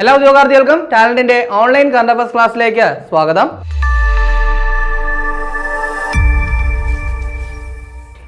എല്ലാ ഉദ്യോഗാർത്ഥികൾക്കും ടാലന്റിന്റെ online affairs ക്ലാസ്സിലേക്ക് സ്വാഗതം.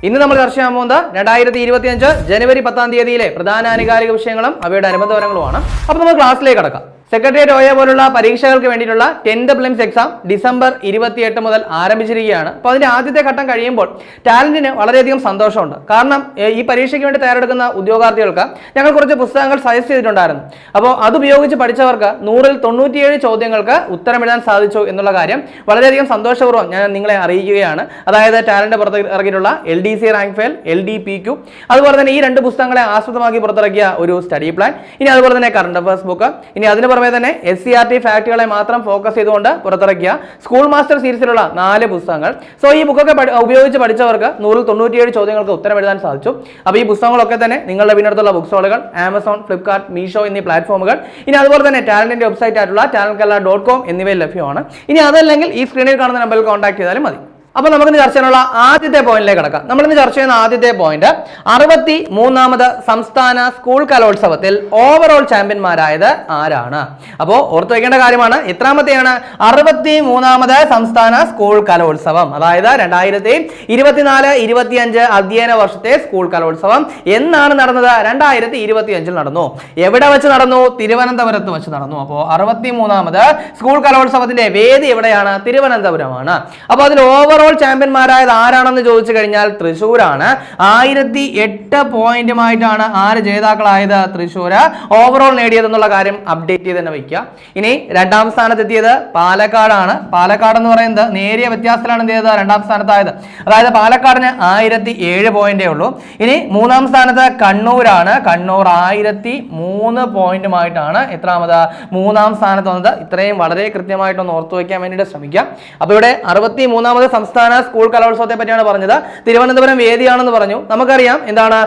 ഇന്ന് നമ്മൾ ചർച്ച ചെയ്യാൻ പോകുന്നത് രണ്ടായിരത്തി ഇരുപത്തി അഞ്ച് ജനുവരി പത്താം തീയതിയിലെ പ്രധാന ആനുകാലിക വിഷയങ്ങളും അവയുടെ അനുബന്ധ വരങ്ങളുമാണ് അപ്പോൾ നമ്മൾ ക്ലാസ്സിലേക്ക് കടക്കാം. സെക്രട്ടേറിയറ്റ് ഒയ പോലുള്ള പരീക്ഷകൾക്ക് വേണ്ടിയിട്ടുള്ള ടെൻത്ത് പ്ലിംസ് എക്സാം ഡിസംബർ ഇരുപത്തിയെട്ട് മുതൽ ആരംഭിച്ചിരിക്കുകയാണ്. അപ്പോൾ അതിന്റെ ആദ്യത്തെ ഘട്ടം കഴിയുമ്പോൾ ടാലന്റിന് വളരെയധികം സന്തോഷമുണ്ട്. കാരണം ഈ പരീക്ഷയ്ക്ക് വേണ്ടി തയ്യാറെടുക്കുന്ന ഉദ്യോഗാർത്ഥികൾക്ക് ഞങ്ങൾ കുറച്ച് പുസ്തകങ്ങൾ സജസ്റ്റ് ചെയ്തിട്ടുണ്ടായിരുന്നു. അപ്പോൾ അത് ഉപയോഗിച്ച് പഠിച്ചവർക്ക് നൂറിൽ തൊണ്ണൂറ്റിയേഴ് ചോദ്യങ്ങൾക്ക് ഉത്തരമെഴുതാൻ സാധിച്ചു എന്നുള്ള കാര്യം വളരെയധികം സന്തോഷപൂർവം ഞാൻ നിങ്ങളെ അറിയിക്കുകയാണ്. അതായത് ടാലന്റ് പുറത്ത് ഇറങ്ങിയിട്ടുള്ള L D C rank file L D P Q അതുപോലെ തന്നെ ഈ രണ്ട് പുസ്തകങ്ങളെ ആസ്പദമാക്കി പുറത്തിറക്കിയ ഒരു സ്റ്റഡി പ്ലാൻ ഇനി അതുപോലെ തന്നെ കറണ്ട് അഫയേഴ്സ് ബുക്ക് ഇനി അതിന് പുറമെ തന്നെ എസ് സി ആർ ടി ഫാക്ടുകളെ മാത്രം ഫോക്കസ് ചെയ്തുകൊണ്ട് പുറത്തിറക്കിയ സ്കൂൾ മാസ്റ്റർ സീരീസിലുള്ള നാല് പുസ്തകങ്ങൾ. സോ ഈ ബുക്കൊക്കെ ഉപയോഗിച്ച് പഠിച്ചവർക്ക് നൂറിൽ തൊണ്ണൂറ്റിയേഴ് ചോദ്യങ്ങൾക്ക് ഉത്തരം എഴുതാൻ സാധിച്ചു. അപ്പോൾ ഈ പുസ്തകങ്ങളൊക്കെ തന്നെ നിങ്ങളുടെ പിന്നടുത്തുള്ള ബുക്ക് സ്റ്റോളുകൾ ആമസോൺ ഫ്ലിപ്കാർട്ട് മീഷോ എന്നീ പ്ലാറ്റ്ഫോമുകൾ ഇനി അതുപോലെ തന്നെ ടാലന്റിന്റെ വെബ്സൈറ്റ് ആയിട്ടുള്ള ടാലന്റ് കല ഡോട്ട് കോം എന്നിവയിൽ ലഭ്യമാണ്. ഇനി അതല്ലെങ്കിൽ ഈ സ്ക്രീനിൽ കാണുന്ന നമ്പറിൽ കോൺടാക്ട് ചെയ്താലും മതി. അപ്പോൾ നമുക്കിന്ന് ചർച്ച ചെയ്യാനുള്ള ആദ്യത്തെ പോയിന്റിലേക്ക് കടക്കാം. നമ്മളിന്ന് ചർച്ച ചെയ്യുന്ന ആദ്യത്തെ പോയിന്റ് അറുപത്തി മൂന്നാമത് സംസ്ഥാന സ്കൂൾ കലോത്സവത്തിൽ ഓവറോൾ ചാമ്പ്യന്മാരായത് ആരാണ്? അപ്പോൾ ഓർത്ത് വയ്ക്കേണ്ട കാര്യമാണ്. എത്രാമത്തെയാണ് അറുപത്തി മൂന്നാമത് സംസ്ഥാന സ്കൂൾ കലോത്സവം. അതായത് രണ്ടായിരത്തി ഇരുപത്തിനാല് ഇരുപത്തിയഞ്ച് അധ്യയന വർഷത്തെ സ്കൂൾ കലോത്സവം എന്നാണ് നടന്നത്. രണ്ടായിരത്തി ഇരുപത്തി അഞ്ചിൽ നടന്നു. എവിടെ വെച്ച് നടന്നു? തിരുവനന്തപുരത്ത് വെച്ച് നടന്നു. അപ്പോൾ അറുപത്തി മൂന്നാമത് സ്കൂൾ കലോത്സവത്തിന്റെ വേദി എവിടെയാണ്? തിരുവനന്തപുരമാണ്. അപ്പോൾ അതിൽ ഓവറോൾ ചാമ്പ്യന്മാരായത് ആരാണെന്ന് ചോദിച്ചു കഴിഞ്ഞാൽ തൃശ്ശൂരാണ് ആയിരത്തി എട്ട് പോയിന്റുമായിട്ടാണ് ആര് ജേതാക്കളായത് തൃശ്ശൂർ ഓവറോൾ നേടിയതെന്നുള്ള കാര്യം അപ്ഡേറ്റ് ചെയ്ത് തന്നെ വയ്ക്കുക. ഇനി രണ്ടാം സ്ഥാനത്തെത്തിയത് പാലക്കാടാണ്. പാലക്കാട് എന്ന് പറയുന്നത് നേരിയ വ്യത്യാസത്തിലാണ് എന്ത് ചെയ്തത്? രണ്ടാം സ്ഥാനത്തായത്. അതായത് പാലക്കാടിന് ആയിരത്തി ഏഴ് പോയിന്റേ ഉള്ളൂ. ഇനി മൂന്നാം സ്ഥാനത്ത് കണ്ണൂരാണ്. കണ്ണൂർ ആയിരത്തി മൂന്ന് പോയിന്റുമായിട്ടാണ് എത്രാമത്? മൂന്നാം സ്ഥാനത്ത് വന്നത്. ഇത്രയും വളരെ കൃത്യമായിട്ടൊന്ന് ഓർത്തു വയ്ക്കാൻ വേണ്ടിയിട്ട് ശ്രമിക്കാം അപ്പോൾ ഇവിടെ അറുപത്തി മൂന്നാമത് സംസ്ഥാന സ്കൂൾ കലോത്സവത്തെ പറ്റിയാണ് പറഞ്ഞത്. തിരുവനന്തപുരം വേദിയാണെന്ന് പറഞ്ഞു. നമുക്കറിയാം എന്താണ്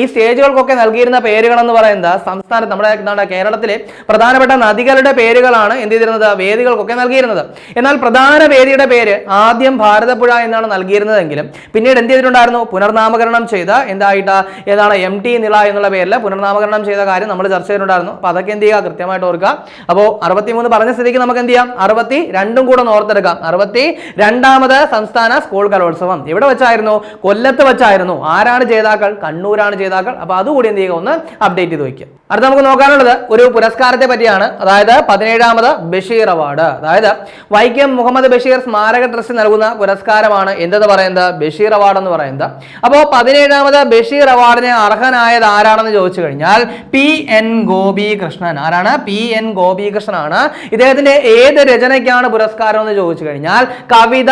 ഈ സ്റ്റേജുകൾക്കൊക്കെ നൽകിയിരുന്ന പേരുകൾ എന്ന് പറയുന്നത് സംസ്ഥാനത്ത് നമ്മുടെ എന്താണ് കേരളത്തിലെ പ്രധാനപ്പെട്ട നദികളുടെ പേരുകളാണ് എന്ത് ചെയ്തിരുന്നത്? വേദികൾക്കൊക്കെ നൽകിയിരുന്നത്. എന്നാൽ പ്രധാന വേദിയുടെ പേര് ആദ്യം ഭാരതപ്പുഴ എന്നാണ് നൽകിയിരുന്നതെങ്കിലും പിന്നീട് എന്ത് ചെയ്തിട്ടുണ്ടായിരുന്നു? പുനർനാമകരണം ചെയ്ത എന്തായിട്ട് ഏതാണ് എം ടി നിള എന്നുള്ള പേരിൽ പുനർനാമകരണം ചെയ്ത കാര്യം നമ്മൾ ചർച്ച ചെയ്തിട്ടുണ്ടായിരുന്നു. അപ്പോൾ അതൊക്കെ എന്ത് ചെയ്യുക? കൃത്യമായിട്ട് ഓർക്കുക. അപ്പോൾ അറുപത്തിമൂന്ന് പറഞ്ഞ സ്ഥിതിക്ക് നമുക്ക് എന്ത് ചെയ്യാം? അറുപത്തി രണ്ടും കൂടെ ഓർത്തെടുക്കാം അറുപത്തി രണ്ടാമത് സംസ്ഥാന സ്കൂൾ കലോത്സവം. എവിടെ വെച്ചായിരുന്നു? കൊല്ലത്ത് വെച്ചായിരുന്നു. ആരാണ് ജേതാക്കൾ? കണ്ണൂരാണ് ജേതാക്കൾ. അപ്പൊ അതുകൂടി എന്ത് ചെയ്യുക? ഒന്ന് അപ്ഡേറ്റ് ചെയ്ത് വയ്ക്കുക. അടുത്ത നമുക്ക് നോക്കാനുള്ളത് ഒരു പുരസ്കാരത്തെ പറ്റിയാണ്. അതായത് പതിനേഴാമത് ബഷീർ അവാർഡ് അതായത് വൈക്കം മുഹമ്മദ് ബഷീർ സ്മാരക ട്രസ്റ്റ് നൽകുന്ന പുരസ്കാരമാണ് എന്തെന്ന് പറയുന്നത്? ബഷീർ അവാർഡ് എന്ന് പറയുന്നത്. അപ്പോൾ പതിനേഴാമത് ബഷീർ അവാർഡിന് അർഹനായത് ആരാണെന്ന് ചോദിച്ചു കഴിഞ്ഞാൽ പി എൻ ഗോപികൃഷ്ണൻ. ആരാണ്? പി എൻ ഗോപി കൃഷ്ണനാണ് ഇദ്ദേഹത്തിന്റെ ഏത് രചനയ്ക്കാണ് പുരസ്കാരം എന്ന് ചോദിച്ചു കഴിഞ്ഞാൽ കവിത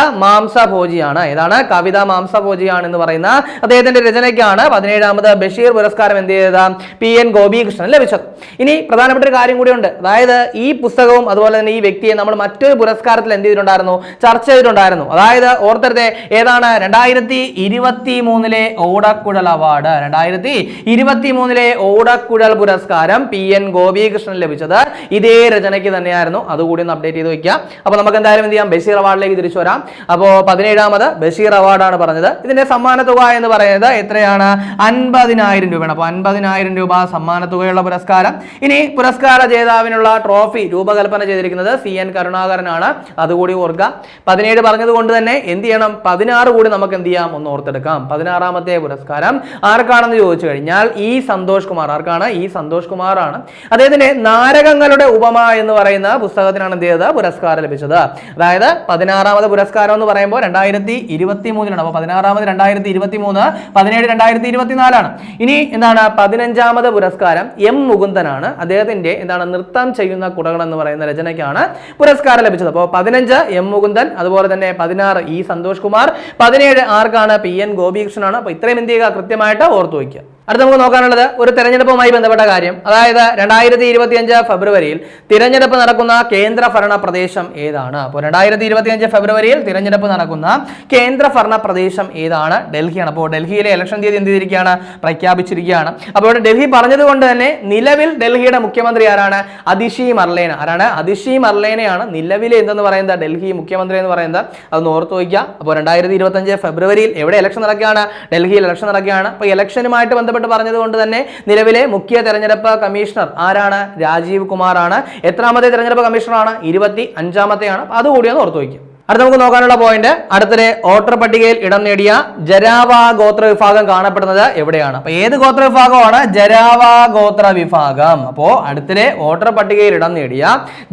മാംസഭോജിയാണ് ഏതാണ് കവിത മാംസ ഭോജിയാണ് എന്ന് പറയുന്ന അദ്ദേഹത്തിന്റെ രചനയ്ക്കാണ് പതിനേഴാമത് ബഷീർ പുരസ്കാരം എന്ത് ചെയ്തത്? പി എൻ ഗോപികൃഷ്ണൻ ലഭിച്ചത്. ഇനി പ്രധാനപ്പെട്ട ഒരു കാര്യം കൂടിയുണ്ട് അതായത് ഈ പുസ്തകവും അതുപോലെ തന്നെ ഈ വ്യക്തിയെ നമ്മൾ മറ്റൊരു പുരസ്കാരത്തിൽ എന്ത് ചെയ്തിട്ടുണ്ടായിരുന്നു? ചർച്ച ചെയ്തിട്ടുണ്ടായിരുന്നു. അതായത് ഓർത്തരുത് ഏതാണ്? രണ്ടായിരത്തി ഇരുപത്തി മൂന്നിലെ ഓടക്കുഴൽ അവാർഡ്. രണ്ടായിരത്തി ഇരുപത്തി മൂന്നിലെ ഓടക്കുഴൽ പുരസ്കാരം പി എൻ ഗോപികൃഷ്ണൻ ലഭിച്ചത്. ഇതേ രചനയ്ക്ക് തന്നെയായിരുന്നു. അതുകൂടി ഒന്ന് അപ്ഡേറ്റ് ചെയ്ത് വെക്കുക അപ്പോൾ നമുക്ക് എന്തായാലും എന്ത് ചെയ്യാം? ബഷീർ അവാർഡിലേക്ക് തിരിച്ചു വരാം. അപ്പോൾ പതിനേഴാമത് ബഷീർ അവാർഡാണ് പറഞ്ഞത്. ഇതിന്റെ സമ്മാന തുക എന്ന് പറയുന്നത് എത്രയാണ്? അൻപതിനായിരം രൂപയാണ്. അപ്പോൾ അൻപതിനായിരം രൂപ സമ്മാന തുകയുള്ള പുരസ്കാരം. ഇനി പുരസ്കാര ജേതാവിനുള്ള ട്രോഫി രൂപകൽപ്പന ചെയ്തിരിക്കുന്നത് സി എൻ കരുണാകരനാണ്. അതുകൂടി ഓർക്കുക പതിനേഴ് പറഞ്ഞത് കൊണ്ട് തന്നെ എന്ത് ചെയ്യണം? പതിനാറ് കൂടി നമുക്ക് എന്ത് ചെയ്യാം? ഒന്ന് ഓർത്തെടുക്കാം. പതിനാറാമത്തെ പുരസ്കാരം ആർക്കാണെന്ന് ചോദിച്ചു കഴിഞ്ഞാൽ ഈ സന്തോഷ് കുമാർ. ആർക്കാണ്? ഈ സന്തോഷ് കുമാറാണ് അദ്ദേഹത്തിന്റെ നാരകങ്ങളുടെ ഉപമ എന്ന് പറയുന്ന പുസ്തകത്തിനാണ് എന്ത് ചെയ്തത്? പുരസ്കാരം ലഭിച്ചത്. അതായത് പതിനാറാമത് പുരസ്കാരം എന്ന് പറയുമ്പോൾ രണ്ടായിരത്തി ഇരുപത്തി മൂന്നിലാണ് അപ്പോൾ പതിനാറാമത് രണ്ടായിരത്തി ഇരുപത്തി മൂന്ന് പതിനേഴ് രണ്ടായിരത്തി ഇരുപത്തിനാലാണ് ഇനി എന്താണ് പതിനഞ്ചാമത് പുരസ്കാരം? എം മുകുന്ദനാണ്. അദ്ദേഹത്തിന്റെ എന്താണ് നൃത്തം ചെയ്യുന്ന കുടകൾ എന്ന് പറയുന്ന രചനയ്ക്കാണ് പുരസ്കാരം ലഭിച്ചത്. അപ്പോൾ പതിനഞ്ച് എം മുകുന്ദൻ അതുപോലെ തന്നെ പതിനാറ് ഇ സന്തോഷ് കുമാർ പതിനേഴ് ആർക്കാണ് പി എൻ ഗോപികൃഷ്ണനാണ്. അപ്പോൾ ഇത്രയും എന്ത് ചെയ്യുക? കൃത്യമായിട്ട് ഓർത്തു വയ്ക്കുക. അടുത്ത നമുക്ക് നോക്കാനുള്ളത് ഒരു തെരഞ്ഞെടുപ്പുമായി ബന്ധപ്പെട്ട കാര്യം. അതായത് രണ്ടായിരത്തി ഇരുപത്തിയഞ്ച് ഫെബ്രുവരിയിൽ തിരഞ്ഞെടുപ്പ് നടക്കുന്ന കേന്ദ്ര ഭരണ പ്രദേശം ഏതാണ്? അപ്പോൾ രണ്ടായിരത്തി ഇരുപത്തിയഞ്ച് ഫെബ്രുവരിയിൽ തിരഞ്ഞെടുപ്പ് നടക്കുന്ന കേന്ദ്ര ഭരണ പ്രദേശം ഏതാണ്? ഡൽഹിയാണ്. അപ്പോൾ ഡൽഹിയിലെ ഇലക്ഷൻ തീയതി എന്ത് ചെയ്തിരിക്കുകയാണ്? പ്രഖ്യാപിച്ചിരിക്കുകയാണ്. അപ്പോൾ ഇവിടെ ഡൽഹി പറഞ്ഞതുകൊണ്ട് തന്നെ നിലവിൽ ഡൽഹിയുടെ മുഖ്യമന്ത്രി ആരാണ്? അതിഷി മർലേന. ആരാണ്? അതിഷി മർലേനയാണ് നിലവിലെ എന്തെന്ന് പറയുന്നത്? ഡൽഹി മുഖ്യമന്ത്രി എന്ന് പറയുന്നത്. അത് ഓർത്ത് വയ്ക്കുക. അപ്പോൾ രണ്ടായിരത്തി ഇരുപത്തഞ്ച് ഫെബ്രുവരിയിൽ എവിടെ ഇലക്ഷൻ നടക്കുകയാണ്? ഡൽഹിയിൽ ഇലക്ഷൻ നടക്കുകയാണ്. അപ്പോൾ ഇലക്ഷനുമായിട്ട് ബന്ധപ്പെട്ട് ബന്ധപ്പെട്ട് പറഞ്ഞതുകൊണ്ട് തന്നെ നിലവിലെ മുഖ്യ തെരഞ്ഞെടുപ്പ് കമ്മീഷണർ ആരാണ്? രാജീവ് കുമാറാണ്. എത്രാമത്തെ തെരഞ്ഞെടുപ്പ് കമ്മീഷണറാണ്? ഇരുപത്തി അഞ്ചാമത്തെയാണ്. അതുകൂടി ഒന്ന് ഓർത്തു വയ്ക്കും. അടുത്ത നമുക്ക് നോക്കാനുള്ള പോയിന്റ് അടുത്തിടെ ഓട്ടർ പട്ടികയിൽ ഇടം നേടിയ ജരാവ ഗോത്ര വിഭാഗം കാണപ്പെടുന്നത് എവിടെയാണ്? അപ്പൊ ഏത് ഗോത്ര വിഭാഗമാണ്? ജരാവ ഗോത്ര വിഭാഗം. അപ്പോ അടുത്തിടെ ഓട്ടർ പട്ടികയിൽ ഇടം നേടിയ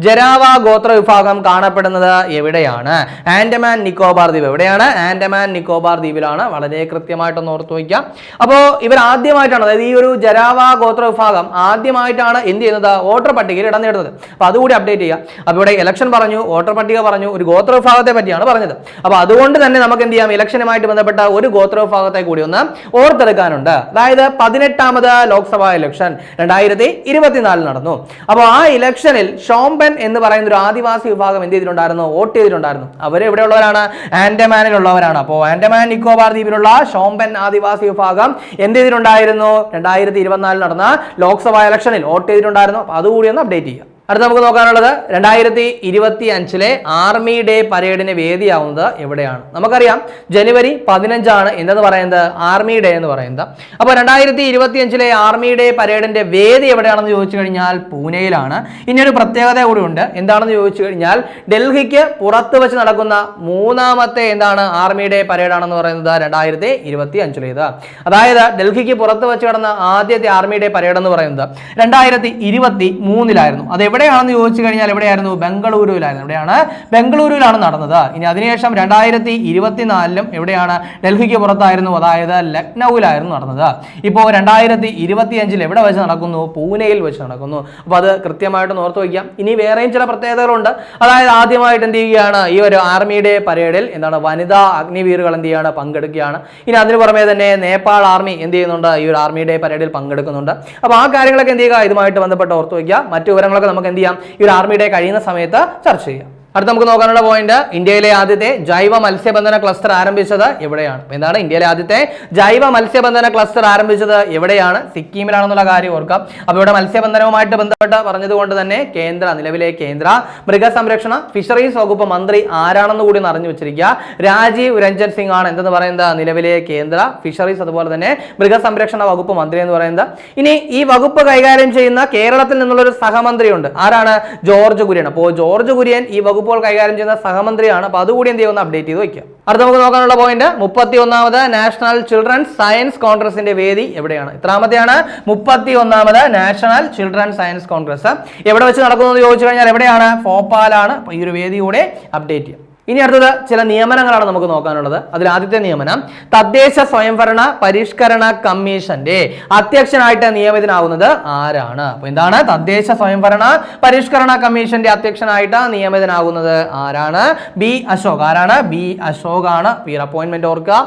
ജരാവ ഗോത്ര വിഭാഗം കാണപ്പെടുന്നത് എവിടെയാണ്? ആൻഡമാൻ നിക്കോബാർ ദ്വീപ് എവിടെയാണ്? ആൻഡമാൻ നിക്കോബാർ ദ്വീപിലാണ്. വളരെ കൃത്യമായിട്ടൊന്ന് ഓർത്തു വയ്ക്കാം അപ്പോൾ ഇവർ ആദ്യമായിട്ടാണ് അതായത് ഈ ഒരു ജരാവ ഗോത്ര വിഭാഗം ആദ്യമായിട്ടാണ് എന്ത് ചെയ്യുന്നത്? ഓട്ടർ പട്ടികയിൽ ഇടം നേടുന്നത്. അപ്പൊ അതുകൂടി അപ്ഡേറ്റ് ചെയ്യുക. അപ്പൊ ഇവിടെ ഇലക്ഷൻ പറഞ്ഞു ഓട്ടർ പട്ടിക പറഞ്ഞു ഒരു ഗോത്ര വിഭാഗത്തെ പറ്റിയാണ് പറഞ്ഞത്. അപ്പൊ അതുകൊണ്ട് തന്നെ നമുക്ക് എന്ത് ചെയ്യാം? ഇലക്ഷനുമായിട്ട് ബന്ധപ്പെട്ട ഒരു ഗോത്ര വിഭാഗത്തെ കൂടി ഒന്ന് ഓർത്തെടുക്കാനുണ്ട്. അതായത് പതിനെട്ടാമത് ലോക്സഭാ ഇലക്ഷൻ രണ്ടായിരത്തി ഇരുപത്തിനാലിൽ നടന്നു. അപ്പോൾ ആ ഇലക്ഷനിൽ ഷോംബൻ എന്ന് പറയുന്ന ഒരു ആദിവാസി വിഭാഗം എന്ത് ചെയ്തിട്ടുണ്ടായിരുന്നു? വോട്ട് ചെയ്തിട്ടുണ്ടായിരുന്നു. അവർ എവിടെയുള്ളവരാണ് ആൻഡമാനിലുള്ളവരാണ്. അപ്പോൾ ആൻഡമാൻ നിക്കോബാർ ദ്വീപിലുള്ള ഷോംബൻ ആദിവാസി വിഭാഗം എന്ത് ചെയ്തിട്ടുണ്ടായിരുന്നു? രണ്ടായിരത്തി ഇരുപത്തിനാലിൽ നടന്ന ലോക്സഭാ ഇലക്ഷനിൽ വോട്ട് ചെയ്തിട്ടുണ്ടായിരുന്നു. അപ്പോൾ അതുകൂടി ഒന്ന് അപ്ഡേറ്റ് ചെയ്യാം. അടുത്ത നമുക്ക് നോക്കാനുള്ളത് രണ്ടായിരത്തി ഇരുപത്തി അഞ്ചിലെ ആർമി ഡേ പരേഡിന് വേദിയാവുന്നത് എവിടെയാണ്? നമുക്കറിയാം ജനുവരി പതിനഞ്ചാണ് എന്തെന്ന് പറയുന്നത്? ആർമി ഡേ എന്ന് പറയുന്നത്. അപ്പോൾ രണ്ടായിരത്തി ഇരുപത്തി അഞ്ചിലെ ആർമി ഡേ പരേഡിന്റെ വേദി എവിടെയാണെന്ന് ചോദിച്ചു കഴിഞ്ഞാൽ പൂനെയിലാണ്. ഇനിയൊരു പ്രത്യേകത കൂടി ഉണ്ട്. എന്താണെന്ന് ചോദിച്ചു കഴിഞ്ഞാൽ ഡൽഹിക്ക് പുറത്ത് വെച്ച് നടക്കുന്ന മൂന്നാമത്തെ എന്താണ് ആർമി ഡേ പരേഡാണെന്ന് പറയുന്നത് രണ്ടായിരത്തി ഇരുപത്തി അഞ്ചിലേത് അതായത് ഡൽഹിക്ക് പുറത്ത് വെച്ച് നടന്ന ആദ്യത്തെ ആർമി ഡേ പരേഡ് എന്ന് പറയുന്നത് രണ്ടായിരത്തി ഇരുപത്തി മൂന്നിലായിരുന്നു. അത് എവിടെയാണെന്ന് ചോദിച്ചു കഴിഞ്ഞാൽ എവിടെയായിരുന്നു? ബംഗളൂരുവിലായിരുന്നു. എവിടെയാണ്? ബംഗളൂരുവിലാണ് നടന്നത്. ഇനി അതിനുശേഷം രണ്ടായിരത്തി ഇരുപത്തിനാലിലും എവിടെയാണ്? ഡൽഹിക്ക് പുറത്തായിരുന്നു. അതായത് ലക്നൌവിലായിരുന്നു നടന്നത്. ഇപ്പോൾ രണ്ടായിരത്തി ഇരുപത്തി അഞ്ചിൽ എവിടെ വെച്ച് നടക്കുന്നു? പൂനെയിൽ വെച്ച് നടക്കുന്നു. അപ്പോൾ അത് കൃത്യമായിട്ട് ഓർത്ത് വയ്ക്കാം. ഇനി വേറെയും ചില പ്രത്യേകതകളുണ്ട്. അതായത് ആദ്യമായിട്ട് എന്ത് ചെയ്യുകയാണ്? ഈ ഒരു ആർമിയുടെ പരേഡിൽ എന്താണ്? വനിതാ അഗ്നിവീറുകൾ എന്ത് ചെയ്യാണ് പങ്കെടുക്കുകയാണ്. ഇനി അതിന് പുറമെ തന്നെ നേപ്പാൾ ആർമി എന്ത് ചെയ്യുന്നുണ്ട്? ഈ ഒരു ആർമിയുടെ പരേഡിൽ പങ്കെടുക്കുന്നുണ്ട്. അപ്പോൾ ആ കാര്യങ്ങളൊക്കെ എന്ത് ചെയ്യുക? ഇതുമായിട്ട് ബന്ധപ്പെട്ട് ഓർത്ത് വയ്ക്കുക. മറ്റു വിവരങ്ങളൊക്കെ നമുക്ക് എന്ത് ചെയ്യാം? ഈ ഒരു ആർമി ഡേ കഴിയുന്ന സമയത്ത് ചർച്ച ചെയ്യാം. അടുത്ത നമുക്ക് നോക്കാനുള്ള പോയിന്റ് ഇന്ത്യയിലെ ആദ്യത്തെ ജൈവ മത്സ്യബന്ധന ക്ലസ്റ്റർ ആരംഭിച്ചത് എവിടെയാണ്? എന്താണ് ഇന്ത്യയിലെ ആദ്യത്തെ ജൈവ മത്സ്യബന്ധന ക്ലസ്റ്റർ ആരംഭിച്ചത് എവിടെയാണ്? സിക്കിമിലാണെന്നുള്ള കാര്യം ഓർക്കാം. അപ്പോൾ ഇവിടെ മത്സ്യബന്ധനവുമായിട്ട് ബന്ധപ്പെട്ട് പറഞ്ഞതുകൊണ്ട് തന്നെ കേന്ദ്ര നിലവിലെ കേന്ദ്ര മൃഗസംരക്ഷണ ഫിഷറീസ് വകുപ്പ് മന്ത്രി ആരാണെന്ന് കൂടി അറിഞ്ഞു വെച്ചിരിക്കുക. രാജീവ് രഞ്ജൻ സിംഗ് ആണ് എന്തെന്ന് പറയുന്നത്? നിലവിലെ കേന്ദ്ര ഫിഷറീസ് അതുപോലെ തന്നെ മൃഗസംരക്ഷണ വകുപ്പ് മന്ത്രി എന്ന് പറയുന്നത്. ഇനി ഈ വകുപ്പ് കൈകാര്യം ചെയ്യുന്ന കേരളത്തിൽ നിന്നുള്ള ഒരു സഹമന്ത്രിയുണ്ട്. ആരാണ്? ജോർജ് കുര്യൻ അപ്പോൾ ജോർജ് കുര്യൻ ഈ വകുപ്പുകൾ കൈകാര്യം ചെയ്യുന്ന സഹമന്ത്രിയാണ്. അപ്പോൾ അതുകൂടി എന്ത് ചെയ്യുമെന്ന് അപ്ഡേറ്റ് ചെയ്ത് വയ്ക്കുക അടുത്ത നമുക്ക് നോക്കാനുള്ള പോയിന്റ് മുപ്പത്തി ഒന്നാമത് നാഷണൽ ചിൽഡ്രൻസ് സയൻസ് കോൺഗ്രസിന്റെ വേദി എവിടെയാണ്? ഇത്രാമത്തെയാണ് മുപ്പത്തി ഒന്നാമത് നാഷണൽ ചിൽഡ്രൻ സയൻസ് കോൺഗ്രസ് എവിടെ വെച്ച് നടക്കുന്നു എന്ന് ചോദിച്ചു കഴിഞ്ഞാൽ എവിടെയാണ്? ഭോപ്പാലാണ്. ഈ ഒരു വേദി കൂടെ അപ്ഡേറ്റ് ചെയ്യാം ഇനി അടുത്തത് ചില നിയമനങ്ങളാണ് നമുക്ക് നോക്കാനുള്ളത്. അതിൽ ആദ്യത്തെ നിയമനം തദ്ദേശ സ്വയംഭരണ പരിഷ്കരണ കമ്മീഷന്റെ അധ്യക്ഷനായിട്ട് നിയമിതനാവുന്നത് ആരാണ്? അപ്പൊ എന്താണ്? തദ്ദേശ സ്വയംഭരണ പരിഷ്കരണ കമ്മീഷന്റെ അധ്യക്ഷനായിട്ട് നിയമിതനാകുന്നത് ആരാണ്? ബി അശോക്. ആരാണ്? ബി അശോക് ആണ് ഈ അപ്പോയിന്റ്മെന്റ് ഓർക്കുക.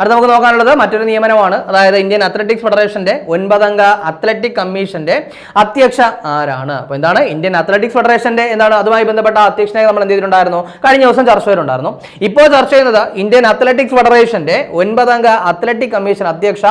അടുത്ത നമുക്ക് നോക്കാനുള്ളത് മറ്റൊരു നിയമനമാണ്. അതായത് ഇന്ത്യൻ അത്ലറ്റിക്സ് ഫെഡറേഷന്റെ ഒൻപതംഗ അത്ലറ്റിക് കമ്മീഷന്റെ അധ്യക്ഷ ആരാണ്? അപ്പോൾ എന്താണ്? ഇന്ത്യൻ അത്ലറ്റിക്സ് ഫെഡറേഷന്റെ എന്താണ്? അതുമായി ബന്ധപ്പെട്ട അധ്യക്ഷനെ നമ്മൾ എന്ത് ചെയ്തിട്ടുണ്ടായിരുന്നു? കഴിഞ്ഞ ദിവസം ചർച്ച ചെയ്തിട്ടുണ്ടായിരുന്നു. ഇപ്പോൾ ചർച്ച ചെയ്യുന്നത് ഇന്ത്യൻ അത്ലറ്റിക്സ് ഫെഡറേഷന്റെ ഒൻപതംഗ അത്ലറ്റിക് കമ്മീഷൻ അധ്യക്ഷ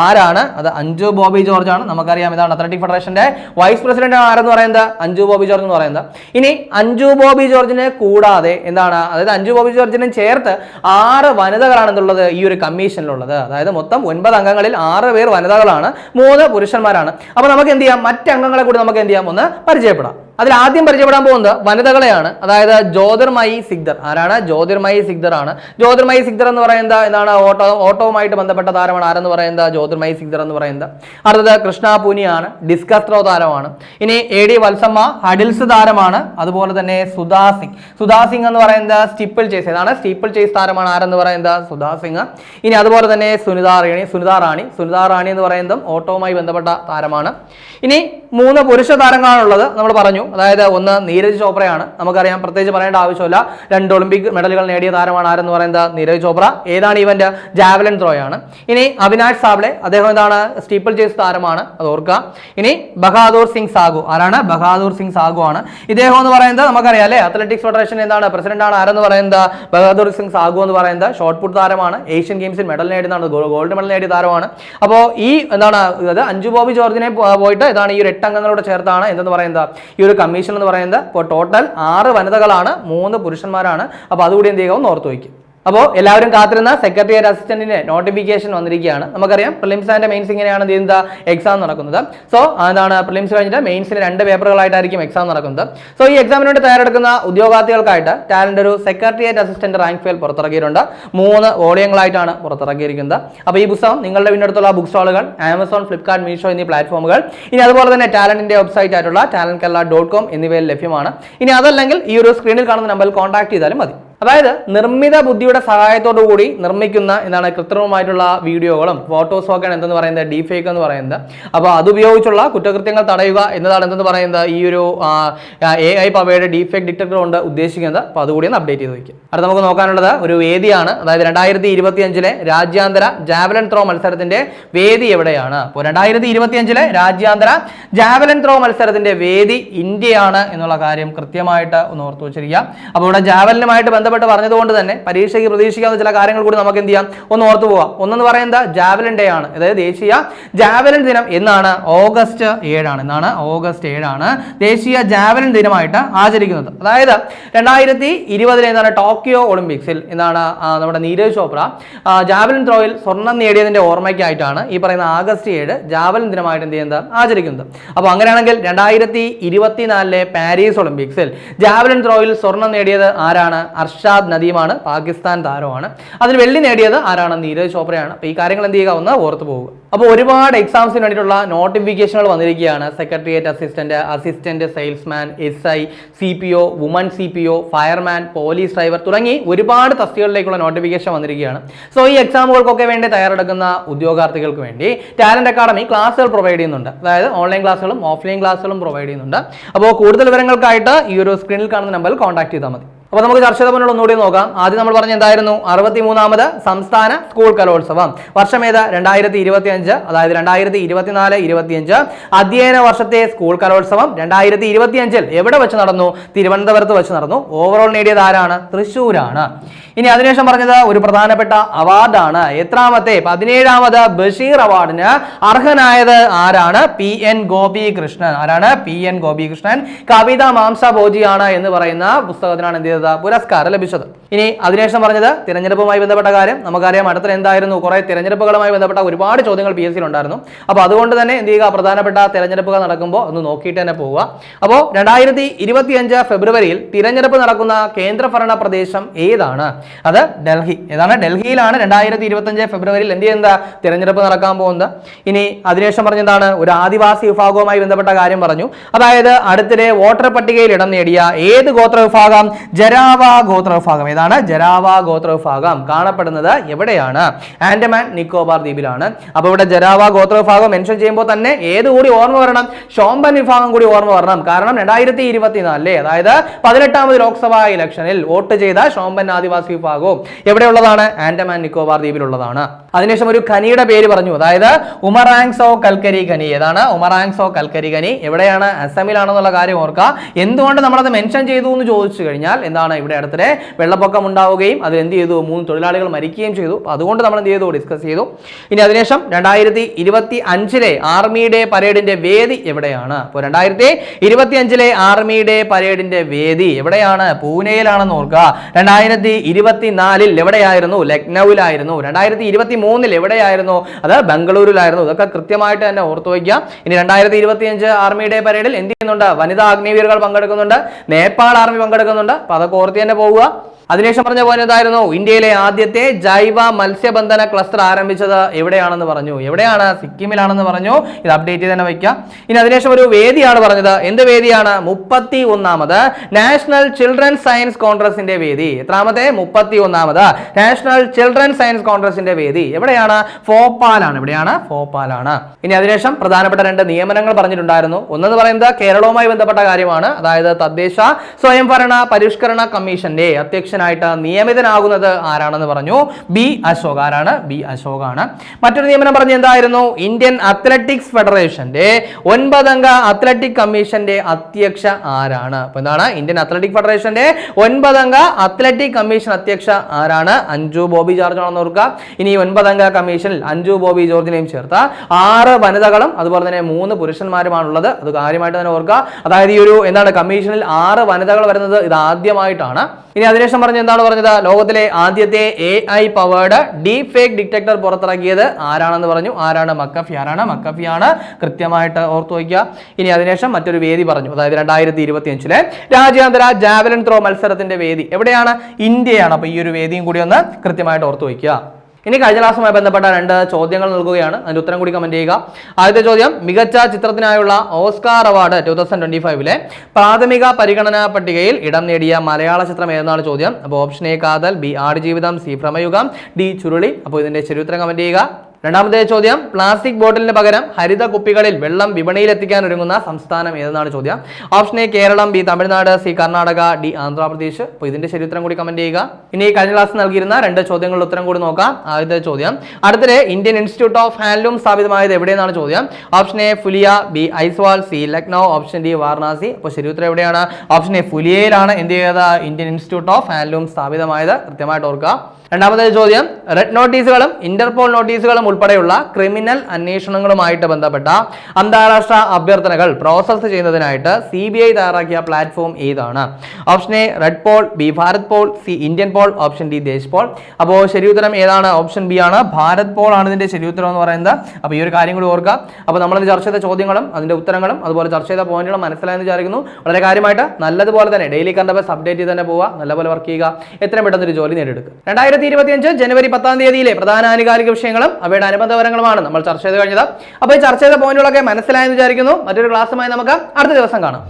ആരാണ്? അത് അഞ്ജു ബോബി ജോർജ് ആണ്. നമുക്കറിയാം ഇതാണ് അത്ലറ്റിക് ഫെഡറേഷന്റെ വൈസ് പ്രസിഡന്റ് ആരെന്ന് പറയുന്നത്? അഞ്ജു ബോബി ജോർജ് എന്ന് പറയുന്നത്. ഇനി അഞ്ജു ബോബി ജോർജിനെ കൂടാതെ എന്താണ്? അതായത് അഞ്ജു ബോബി ജോർജിനെ ചേർത്ത് ആറ് വനിതകളാണെന്നുള്ളത് ഈ ഒരു കമ്മീഷനിലുള്ളത്. അതായത് മൊത്തം ഒൻപത് അംഗങ്ങളിൽ ആറ് പേർ വനിതകളാണ് മൂന്ന് പുരുഷന്മാരാണ്. അപ്പോൾ നമുക്ക് എന്ത് ചെയ്യാം? മറ്റ് അംഗങ്ങളെ കൂടി നമുക്ക് എന്ത് ചെയ്യാം? ഒന്ന് പരിചയപ്പെടാം. അതിൽ ആദ്യം പരിചയപ്പെടാൻ പോകുന്നത് വനിതകളെയാണ്. അതായത് ജ്യോതിർമയി സിഗ്ദർ. ആരാണ്? ജ്യോതിർമയി സിഗ്ദർ ആണ് ജ്യോതിർമയി സിഗ്ദർ എന്ന് പറയുന്നത് എന്താണ്? ഓട്ടോ ഓട്ടോവുമായിട്ട് ബന്ധപ്പെട്ട താരമാണ് ആരെന്ന് പറയുന്നത്? ജ്യോതിർമയി സിഗ്ദർ എന്ന് പറയുന്നത്. അടുത്തത് കൃഷ്ണ പുനിയാണ്. ഡിസ്കസ് ത്രോ താരമാണ്. ഇനി എ ഡി വത്സമ്മ ഹഡിൽസ് താരമാണ്. അതുപോലെ തന്നെ സുധാ സിംഗ്. സുധാ സിംഗ് എന്ന് പറയുന്നത് സ്റ്റിപ്പിൾ ചേസ്. ഏതാണ് സ്റ്റിപ്പിൾ ചേസ് താരമാണ് ആരെന്ന് പറയുന്നത്? സുധാ സിംഗ്. ഇനി അതുപോലെ തന്നെ സുനിത റാണി സുനിത റാണി. സുനിത റാണി എന്ന് പറയുന്നതും ഓട്ടോവുമായി ബന്ധപ്പെട്ട താരമാണ്. ഇനി മൂന്ന് പുരുഷ താരങ്ങളാണുള്ളത്. നമ്മൾ പറഞ്ഞു. അതായത് ഒന്ന് നീരജ് ചോപ്രയാണ്. നമുക്കറിയാം പ്രത്യേകിച്ച് പറയേണ്ട ആവശ്യമില്ല. രണ്ട് ഒളിമ്പിക് മെഡലുകൾ നേടിയ താരമാണ് ആരെന്ന് പറയുന്നത്? നീരജ് ചോപ്ര. ഏതാണ് ഇവന്റ്? ജാവലിൻ ത്രോ ആണ് ഇനി അവിനാഷ് സാബ്ലെ. അദ്ദേഹം എന്താണ്? സ്റ്റീപ്പിൾ ചേസ് താരമാണ്. അത് ഓർക്കുക. ഇനി ബഹാദൂർ സിംഗ് സാഗു. ആരാണ്? ബഹാദൂർ സിംഗ് സാഗു ആണ്. ഇദ്ദേഹം എന്ന് പറയുന്നത് നമുക്കറിയാം അല്ലേ? അത്ലറ്റിക്സ് ഫെഡറേഷൻ എന്താണ്? പ്രസിഡന്റ് ആണ്. ആരെന്ന് പറയുന്നത്? ബഹാദൂർ സിംഗ് സാഗു എന്ന് പറയുന്നത് ഷോർട്ട് പുട്ട് താരമാണ്. ഏഷ്യൻ ഗെയിംസിൽ മെഡൽ നേടുന്നതാണ് ഗോൾഡ് മെഡൽ നേടിയ താരമാണ്. അപ്പോൾ ഈ എന്താണ്? അഞ്ചു ബോബി ജോർജിനെ പോയിട്ട് ഇതാണ് ഈ ഒരു എട്ട് അംഗങ്ങളോട് ചേർത്താണ് എന്തെന്ന് പറയുന്നത്? ഈ ഒരു കമ്മീഷൻ എന്ന് പറയുന്നത് ഇപ്പോൾ ടോട്ടൽ ആറ് വനിതകളാണ് മൂന്ന് പുരുഷന്മാരാണ്. അപ്പോൾ അതുകൂടി എന്ത് ചെയ്യുക? ഒന്ന് ഓർത്ത് വയ്ക്കും അപ്പോൾ എല്ലാവരും കാത്തിരുന്ന സെക്രട്ടേറിയറ്റ് അസിസ്റ്റന്റിന്റെ നോട്ടിഫിക്കേഷൻ വന്നിരിക്കുകയാണ്. നമുക്കറിയാം പ്രിലിംസ് ആൻഡ് മെയിൻസ് ഇങ്ങനെയാണ് എന്താ എക്സാം നടക്കുന്നത്. സോ അതാണ് പ്രിലിംസ് കഴിഞ്ഞിട്ട് മെയിൻസിന് രണ്ട് പേപ്പറുകളായിട്ടായിരിക്കും എക്സാം നടക്കുന്നത്. സോ ഈ എക്സാമിന് വേണ്ടി തയ്യാറെടുക്കുന്ന ഉദ്യോഗാർത്ഥികൾക്കായിട്ട് ടാലന്റ് ഒരു സെക്രട്ടേറിയറ്റ് അസിസ്റ്റന്റ് റാങ്ക് ഫയൽ പുറത്തിറക്കിയിട്ടുണ്ട്. മൂന്ന് വോളിയങ്ങളായിട്ടാണ് പുറത്തിറക്കിയിരിക്കുന്നത്. അപ്പോൾ ഈ പുസ്തകം നിങ്ങളുടെ വീടിനടുത്തുള്ള ബുക്ക് സ്റ്റാളുകൾ ആമസോൺ ഫ്ലിപ്കാർട്ട് മീഷോ എന്നീ പ്ലാറ്റ്ഫോമുകൾ ഇനി അതുപോലെ തന്നെ ടാലന്റിന്റെ വെബ്സൈറ്റ് ആയിട്ടുള്ള ടാലന്റ് കേരള ഡോട്ട് കോം എന്നിവയിൽ ലഭ്യമാണ്. ഇനി അതല്ലെങ്കിൽ ഈ ഒരു സ്ക്രീനിൽ കാണുന്ന നമ്പറിൽ കോൺടാക്ട് ചെയ്താലും മതി. അതായത് നിർമ്മിത ബുദ്ധിയുടെ സഹായത്തോടു കൂടി നിർമ്മിക്കുന്ന എന്താണ് കൃത്രിമമായിട്ടുള്ള വീഡിയോകളും ഫോട്ടോസും ഒക്കെയാണ് എന്തെന്ന് പറയുന്നത്? ഡീഫേക്ക് എന്ന് പറയുന്നത്. അപ്പോൾ അതുപയോഗിച്ചുള്ള കുറ്റകൃത്യങ്ങൾ തടയുക എന്നതാണ് എന്തെന്ന് പറയുന്നത്? ഈ ഒരു എ ഐ പവയുടെ ഡീ ഫേക്ക് ഡിറ്റക്ടർ കൊണ്ട് ഉദ്ദേശിക്കുന്നത്. അപ്പോൾ അതുകൂടി ഒന്ന് അപ്ഡേറ്റ് ചെയ്ത് വയ്ക്കും അടുത്ത നമുക്ക് നോക്കാനുള്ളത് ഒരു വേദിയാണ്. അതായത് രണ്ടായിരത്തി ഇരുപത്തി അഞ്ചിലെ രാജ്യാന്തര ജാവലൻ ത്രോ മത്സരത്തിന്റെ വേദി എവിടെയാണ്? അപ്പോൾ രണ്ടായിരത്തി ഇരുപത്തി അഞ്ചിലെ രാജ്യാന്തര ജാവലൻ ത്രോ മത്സരത്തിന്റെ വേദി ഇന്ത്യയാണ് എന്നുള്ള കാര്യം കൃത്യമായിട്ട് ഒന്ന് ഓർത്തു വെച്ചിരിക്കുക. അപ്പോൾ ഇവിടെ ജാവലിനുമായിട്ട് ബന്ധപ്പെട്ട് പറഞ്ഞതുകൊണ്ട് തന്നെ പരീക്ഷയ്ക്ക് പ്രതീക്ഷിക്കാവുന്ന ചില കാര്യങ്ങൾ കൂടി നമുക്ക് എന്ത് ചെയ്യാം? ഒന്ന് ഓർത്തു പോവാം. ഒന്നെന്ന് പറയുന്നത് ജാവലിൻ ഡേ ആണ്. അതായത് ദേശീയ ജാവലിൻ ദിനം എന്നാണ് ഓഗസ്റ്റ് ഏഴാണ്. എന്നാണ് ഓഗസ്റ്റ് ഏഴാണ് ദേശീയ ജാവലിൻ ദിനമായിട്ട് ആചരിക്കുന്നത്. അതായത് രണ്ടായിരത്തി ഇരുപതിലെ എന്താണ്? ടോക്കിയോ ഒളിമ്പിക്സിൽ എന്താണ് നമ്മുടെ നീരജ് ചോപ്ര ജാവലിൻ ത്രോയിൽ സ്വർണം നേടിയതിന്റെ ഓർമ്മയ്ക്കായിട്ടാണ് ഈ പറയുന്ന ആഗസ്റ്റ് ഏഴ് ജാവലിൻ ദിനമായിട്ട് എന്ത് ചെയ്യുന്നത്? ആചരിക്കുന്നത്. അപ്പോൾ അങ്ങനെയാണെങ്കിൽ രണ്ടായിരത്തി ഇരുപത്തിനാലിലെ പാരീസ് ഒളിമ്പിക്സിൽ ജാവലിൻ ത്രോയിൽ സ്വർണം നേടിയത് ആരാണ്? അർഷാദ് നദീമാണ് പാകിസ്ഥാൻ താരമാണ് അതിൽ വെള്ളി നേടിയത് ആരാണ്? നീരജ് ചോപ്രയാണ്. അപ്പോൾ ഈ കാര്യങ്ങൾ എന്ത് ചെയ്യുക? ഒന്ന് ഓർത്തു പോവുക. അപ്പോൾ ഒരുപാട് എക്സാംസിന് വേണ്ടിയിട്ടുള്ള നോട്ടിഫിക്കേഷനുകൾ വന്നിരിക്കുകയാണ്. Secretariat assistant assistant salesman S I C P O woman C P O fireman police driver തുടങ്ങി ഒരുപാട് തസ്തികളിലേക്കുള്ള നോട്ടിഫിക്കേഷൻ വന്നിരിക്കുകയാണ്. സോ ഈ എക്സാമുകൾക്കൊക്കെ വേണ്ടി തയ്യാറെടുക്കുന്ന ഉദ്യോഗാർത്ഥികൾക്ക് വേണ്ടി ടാലന്റ് അക്കാഡമി ക്ലാസ്സുകൾ പ്രൊവൈഡ് ചെയ്യുന്നുണ്ട്. അതായത് ഓൺലൈൻ ക്ലാസ്സുകളും ഓഫ്ലൈൻ ക്ലാസ്സുകളും പ്രൊവൈഡ് ചെയ്യുന്നുണ്ട്. അപ്പോൾ കൂടുതൽ വിവരങ്ങൾക്കായിട്ട് ഈ ഒരു സ്ക്രീനിൽ കാണുന്ന നമ്പറിൽ കോൺടാക്ട് ചെയ്താൽ മതി. അപ്പോൾ നമുക്ക് ചർച്ച ചെയ്ത മുന്നിൽ ഒന്നുകൂടി നോക്കാം. ആദ്യം നമ്മൾ പറഞ്ഞ എന്തായിരുന്നു? അറുപത്തി മൂന്നാമത് സംസ്ഥാന സ്കൂൾ കലോത്സവം. വർഷം ഏത്? രണ്ടായിരത്തി ഇരുപത്തി അഞ്ച് അതായത് രണ്ടായിരത്തി ഇരുപത്തിനാല് ഇരുപത്തിയഞ്ച്. അധ്യയന വർഷത്തെ സ്കൂൾ കലോത്സവം രണ്ടായിരത്തി ഇരുപത്തി അഞ്ചിൽ എവിടെ വെച്ച് നടന്നു? തിരുവനന്തപുരത്ത് വെച്ച് നടന്നു. ഓവറോൾ നേടിയത് ആരാണ്? തൃശ്ശൂരാണ്. ഇനി അതിനുശേഷം പറഞ്ഞത് ഒരു പ്രധാനപ്പെട്ട അവാർഡാണ്. എത്രാമത്തെ? പതിനേഴാമത് ബഷീർ അവാർഡിന് അർഹനായത് ആരാണ്? P N Gopikrishnan. ആരാണ്? P N Gopikrishnan. കവിത മാംസ ഭോജിയാണ് എന്ന് പറയുന്ന പുസ്തകത്തിനാണ് എന്ത് ചെയ്തത്? പുരസ്കാരം ലഭിച്ചത്. ഇനി അതിനുശേഷം പറഞ്ഞത് തിരഞ്ഞെടുപ്പുമായി ബന്ധപ്പെട്ട കാര്യം. നമുക്കറിയാം അടുത്ത എന്തായിരുന്നു? കുറെ തിരഞ്ഞെടുപ്പുകളുമായി ബന്ധപ്പെട്ട ഒരുപാട് ചോദ്യങ്ങൾ പി എസ് ഉണ്ടായിരുന്നു അപ്പോൾ അതുകൊണ്ട് തന്നെ എന്ത് ചെയ്യുക? പ്രധാനപ്പെട്ട തിരഞ്ഞെടുപ്പുകൾ നടക്കുമ്പോൾ ഒന്ന് നോക്കിയിട്ട് തന്നെ പോവുക. അപ്പോൾ രണ്ടായിരത്തി ഇരുപത്തി അഞ്ച് ഫെബ്രുവരിയിൽ തിരഞ്ഞെടുപ്പ് നടക്കുന്ന കേന്ദ്രഭരണ പ്രദേശം ഏതാണ്? അത് ഡൽഹി. ഏതാണ്? ഡൽഹിയിലാണ് രണ്ടായിരത്തി ഇരുപത്തി അഞ്ച് ഫെബ്രുവരിയിൽ എന്ത് ചെയ്യുന്നത്? തിരഞ്ഞെടുപ്പ് നടക്കാൻ പോകുന്നത്. ഇനി അതിനുശേഷം പറഞ്ഞതാണ് ഒരു ആദിവാസി വിഭാഗവുമായി ബന്ധപ്പെട്ട കാര്യം പറഞ്ഞു. അതായത് അടുത്തിടെ വോട്ടർ പട്ടികയിൽ ഇടം നേടിയ ഏത് ഗോത്ര വിഭാഗം? ജരാവ ഗോത്ര വിഭാഗം ഏതാണ്? ജരാവ ഗോത്ര വിഭാഗം കാണപ്പെടുന്നത് എവിടെയാണ്? ആൻഡമാൻ നിക്കോബാർ ദ്വീപിലാണ്. അപ്പോൾ ഇവിടെ ജരാവ ഗോത്ര വിഭാഗം മെൻഷൻ ചെയ്യുമ്പോൾ തന്നെ ഏത് കൂടി ഓർമ്മ വരണം? ഷോംബൻ വിഭാഗം കൂടി ഓർമ്മ വരണം. കാരണം രണ്ടായിരത്തി ഇരുപത്തിനാലിലെ അതായത് പതിനെട്ടാമത് ലോക്സഭാ ഇലക്ഷനിൽ വോട്ട് ചെയ്ത ഷോംബൻ ആദിവാസി വിഭാഗവും എവിടെയുള്ളതാണ്? ആൻഡമാൻ നിക്കോബാർ ദ്വീപിലുള്ളതാണ്. അതിനുശേഷം ഒരു ഖനിയുടെ പേര് പറഞ്ഞു. അതായത് ഉമറാങ്സോ കൽക്കരി ഖനി. ഏതാണ്? ഉമറാങ്സോ കൽക്കരി ഖനി. എവിടെയാണ്? അസമിലാണെന്നുള്ള കാര്യം ഓർക്കുക. എന്തുകൊണ്ട് നമ്മളത് മെൻഷൻ ചെയ്തു എന്ന് ചോദിച്ചു കഴിഞ്ഞാൽ എന്താണ് ഇവിടെ അടുത്തിടെ വെള്ളപ്പൊക്കം ഉണ്ടാവുകയും അതിൽ എന്ത് ചെയ്തു? മൂന്ന് തൊഴിലാളികൾ മരിക്കുകയും ചെയ്തു. അതുകൊണ്ട് നമ്മൾ എന്ത് ചെയ്തു? ഡിസ്കസ് ചെയ്തു. ഇനി അതിനുശേഷം രണ്ടായിരത്തി ഇരുപത്തി അഞ്ചിലെ ആർമിയുടെ പരേഡിന്റെ വേദി എവിടെയാണ്? അപ്പോൾ രണ്ടായിരത്തി ഇരുപത്തി അഞ്ചിലെ ആർമിയുടെ പരേഡിന്റെ വേദി എവിടെയാണ്? പൂനെയിലാണെന്ന് ഓർക്കുക. രണ്ടായിരത്തി ഇരുപത്തിനാലിൽ എവിടെയായിരുന്നു? ലക്നൌവിലായിരുന്നു. രണ്ടായിരത്തി ഇരുപത്തി മൂന്നിൽ എവിടെയായിരുന്നു? അത് ബംഗളൂരുവിലായിരുന്നു. ഇതൊക്കെ കൃത്യമായിട്ട് തന്നെ ഓർത്തു വയ്ക്കുക. ഇനി രണ്ടായിരത്തി ഇരുപത്തി അഞ്ച് ആർമിയുടെ പരേഡിൽ എന്ത് ചെയ്യുന്നുണ്ട്? വനിതാ അഗ്നിവീരുകൾ പങ്കെടുക്കുന്നുണ്ട്. നേപ്പാൾ ആർമി പങ്കെടുക്കുന്നുണ്ട്. അപ്പൊ ഓർത്തി തന്നെ പോവുക. അതിനുശേഷം പറഞ്ഞ പോലെ എന്തായിരുന്നു? ഇന്ത്യയിലെ ആദ്യത്തെ ജൈവ മത്സ്യബന്ധന ക്ലസ്റ്റർ ആരംഭിച്ചത് എവിടെയാണെന്ന് പറഞ്ഞു. എവിടെയാണ്? സിക്കിമിലാണെന്ന് പറഞ്ഞു. ഇത് അപ്ഡേറ്റ് ചെയ്ത് തന്നെ വയ്ക്കാം. ഇനി അതിനുശേഷം ഒരു വേദിയാണ് പറഞ്ഞത്. എന്ത് വേദിയാണ്? മുപ്പത്തി ഒന്നാമത് നാഷണൽ ചിൽഡ്രൻ സയൻസ് കോൺഗ്രസിന്റെ വേദി. എത്രാമത്തെ? മുപ്പത്തി ഒന്നാമത് നാഷണൽ ചിൽഡ്രൻ സയൻസ് കോൺഗ്രസിന്റെ വേദി. എവിടെയാണ്? ഫോപ്പാലാണ് എവിടെയാണ്? ഫോപ്പാലാണ് ഇനി അതിനുശേഷം പ്രധാനപ്പെട്ട രണ്ട് നിയമനങ്ങൾ പറഞ്ഞിട്ടുണ്ടായിരുന്നു. ഒന്നെന്ന് പറയുന്നത് കേരളവുമായി ബന്ധപ്പെട്ട കാര്യമാണ്. അതായത് തദ്ദേശ സ്വയംഭരണ പരിഷ്കരണ കമ്മീഷന്റെ അധ്യക്ഷനായിട്ട് നിയമിതനാകുന്നത് ആരാണെന്ന് പറഞ്ഞു? ബി അശോക്. ആരാണ്? ബി അശോക് ആണ് മറ്റൊരു നിയമനം പറഞ്ഞു എന്തായിരുന്നു? ഇന്ത്യൻ അത്ലറ്റിക്സ് ഫെഡറേഷന്റെ ഒൻപതംഗ അത്ലറ്റിക് കമ്മീഷന്റെ അധ്യക്ഷ ആരാണ്? അപ്പൊ എന്താണ്? ഇന്ത്യൻ അത്ലറ്റിക് ഫെഡറേഷന്റെ ഒൻപതംഗ അത്ലറ്റിക് കമ്മീഷൻ അധ്യക്ഷ ആരാണ്? അഞ്ജു ബോബി ജോർജ് ആണെന്ന് ഓർക്കുക. ഇനി ഒൻപതംഗ കമ്മീഷനിൽ അഞ്ജു ബോബി ജോർജിനെയും ചേർത്ത ആറ് വനിതകളും അതുപോലെ തന്നെ മൂന്ന് പുരുഷന്മാരുമാണുള്ളത്. അത് കാര്യമായിട്ട് തന്നെ ഓർക്കുക. അതായത് ഈ ഒരു എന്താണ് കമ്മീഷനിൽ ആറ് വനിതകൾ വരുന്നത് ഇത് ആദ്യമായിട്ടാണ് ഇനി അതിനുശേഷം പറഞ്ഞ എന്താണ് പറഞ്ഞത്? ലോകത്തിലെ ആദ്യത്തെ A I powered deep fake detector പുറത്തിറക്കിയത് ആരാണെന്ന് പറഞ്ഞു? ആരാണ് മക്കഫി? ആരാണ് മക്കഫി ആണ്? കൃത്യമായിട്ട് ഓർത്തു വയ്ക്കുക. ഇനി അതിനുശേഷം മറ്റൊരു വേദി പറഞ്ഞു. അതായത് രണ്ടായിരത്തി ഇരുപത്തി അഞ്ചിലെ രാജ്യാന്തര ജാവലിൻ ത്രോ മത്സരത്തിന്റെ വേദി. എവിടെയാണ്? ഇന്ത്യയാണ്. അപ്പൊ ഈ ഒരു വേദിയും കൂടി ഒന്ന് കൃത്യമായിട്ട് ഓർത്തു വയ്ക്കുക. ഇനി കഴിഞ്ഞ ക്ലാസ്സുമായി ബന്ധപ്പെട്ട രണ്ട് ചോദ്യങ്ങൾ നൽകുകയാണ്. അതിന്റെ ഉത്തരം കൂടി കമന്റ് ചെയ്യുക. ആദ്യത്തെ ചോദ്യം മികച്ച ചിത്രത്തിനായുള്ള Oscar award two thousand twenty ഫൈവിലെ പ്രാഥമിക പരിഗണനാ പട്ടികയിൽ ഇടം നേടിയ മലയാള ചിത്രം ഏതെന്നാണ് ചോദ്യം? അപ്പോൾ option A Kaathal B Aadujeevitham C Bramayugam D Churuli. അപ്പോൾ ഇതിന്റെ ശരി ഉത്തരം കമന്റ് ചെയ്യുക. രണ്ടാമത്തെ ചോദ്യം പ്ലാസ്റ്റിക് ബോട്ടിലിന് പകരം ഹരിത കുപ്പികളിൽ വെള്ളം വിപണിയിൽ എത്തിക്കാൻ ഒരുങ്ങുന്ന സംസ്ഥാനം ഏതെന്നാണ് ചോദ്യം? Option A Keralam B Tamil Nadu C Karnataka D Andhra Pradesh. അപ്പോൾ ഇതിന്റെ ശരി ഉത്തരം കൂടി കമന്റ് ചെയ്യുക. ഇനി കഴിഞ്ഞ ക്ലാസ് നൽകിയിരുന്ന രണ്ട് ചോദ്യങ്ങളുടെ ഉത്തരം കൂടി നോക്കാം. ആദ്യത്തെ ചോദ്യം അടുത്തത് ഇന്ത്യൻ ഇൻസ്റ്റിറ്റ്യൂട്ട് ഓഫ് ഹാൻഡ്ലൂം സ്ഥാപിതമായത് എവിടെയെന്നാണ് ചോദ്യം? Option A Phulia B Aizawl C Lucknow. Option D Varanasi. അപ്പോൾ ശരി ഉത്തരം എവിടെയാണ്? ഓപ്ഷൻ എ ഫുലിയയിലാണ് എന്ത് ചെയ്തത്? ഇന്ത്യൻ ഇൻസ്റ്റിറ്റ്യൂട്ട് ഓഫ് ഹാൻഡ്ലൂം സ്ഥാപിതമായത്. കൃത്യമായിട്ട് ഓർക്കുക. രണ്ടാമത്തെ ചോദ്യം റെഡ് നോട്ടീസുകളും ഇന്റർപോൾ നോട്ടീസുകളും ഉൾപ്പെടെയുള്ള ക്രിമിനൽ അന്വേഷണങ്ങളുമായിട്ട് ബന്ധപ്പെട്ട അന്താരാഷ്ട്ര അഭ്യർത്ഥനകൾ പ്രോസസ്സ് ചെയ്യുന്നതിനായിട്ട് സി ബി ഐ തയ്യാറാക്കിയ പ്ലാറ്റ്ഫോം ഏതാണ്? Option A red pol B Bharat pol C Indian pol option D Desh pol അപ്പോൾ ശരി ഉത്തരം ഏതാണ്? ഓപ്ഷൻ ബി ആണ്. ഭാരത് പോൾ ആണ് ഇതിന്റെ ശരി ഉത്തരം എന്ന് പറയുന്നത്. അപ്പോൾ ഈ ഒരു കാര്യം കൂടി ഓർക്കുക. അപ്പോൾ നമ്മൾ ചർച്ച ചെയ്ത ചോദ്യങ്ങളും അതിന്റെ ഉത്തരങ്ങളും അതുപോലെ ചർച്ച ചെയ്ത പോയിന്റുകളും മനസ്സിലായെന്ന് വിചാരിക്കുന്നു. വളരെ കാര്യമായിട്ട് നല്ലതുപോലെ തന്നെ ഡെയിലി കണ്ടപ്പോൾ അപ്ഡേറ്റ് ചെയ്ത് തന്നെ പോവുക. നല്ലപോലെ വർക്ക് ചെയ്യുക. എത്രയും പെട്ടെന്ന് ഒരു ജോലി നേടിയെടുക്കുക. രണ്ടായിരത്തി ഇരുപത്തിയഞ്ച് ജനുവരി പത്താം തീയതിയിലെ പ്രധാന ആനുകാലിക വിഷയങ്ങളും അവയുടെ അനുബന്ധ വിവരങ്ങളുമാണ് നമ്മൾ ചർച്ച ചെയ്ത് കഴിഞ്ഞത്. അപ്പോൾ ഈ ചർച്ച ചെയ്ത പോയിന്റുകളൊക്കെ മനസ്സിലായെന്ന് വിചാരിക്കുന്നു. മറ്റൊരു ക്ലാസ്സുമായി നമുക്ക് അടുത്ത ദിവസം കാണാം.